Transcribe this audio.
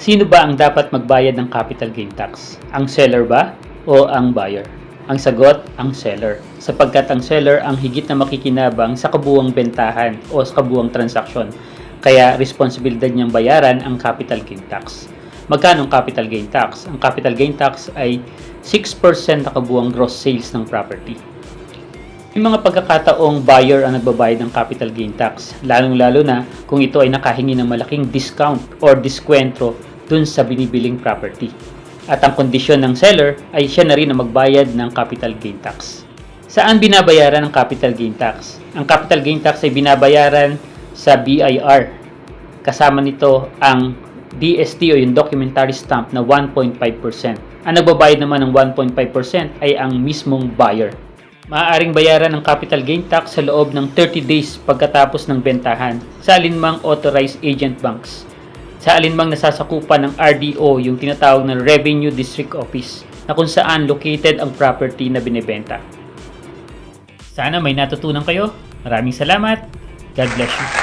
Sino ba ang dapat magbayad ng capital gain tax? Ang seller ba o ang buyer? Ang sagot, ang seller. Sapagkat ang seller ang higit na makikinabang sa kabuwang bentahan o sa kabuwang transaksyon. Kaya responsibilidad niyang bayaran ang capital gain tax. Magkano ang capital gain tax? Ang capital gain tax ay 6% na kabuwang gross sales ng property. May mga pagkakataong buyer ang nagbabayad ng capital gain tax, lalong-lalo na kung ito ay nakahingi ng malaking discount or diskwento dun sa binibiling property. At ang kondisyon ng seller ay siya na rin ang magbayad ng capital gain tax. Saan binabayaran ang capital gain tax? Ang capital gain tax ay binabayaran sa BIR. Kasama nito ang DST o yung documentary stamp na 1.5%. Ang nagbabayad naman ng 1.5% ay ang mismong buyer. Maaaring bayaran ang capital gain tax sa loob ng 30 days pagkatapos ng bentahan sa alinmang authorized agent banks. Sa alinmang nasasakupan ng RDO, yung tinatawag na Revenue District Office, na kung saan located ang property na binibenta. Sana may natutunan kayo. Maraming salamat. God bless you.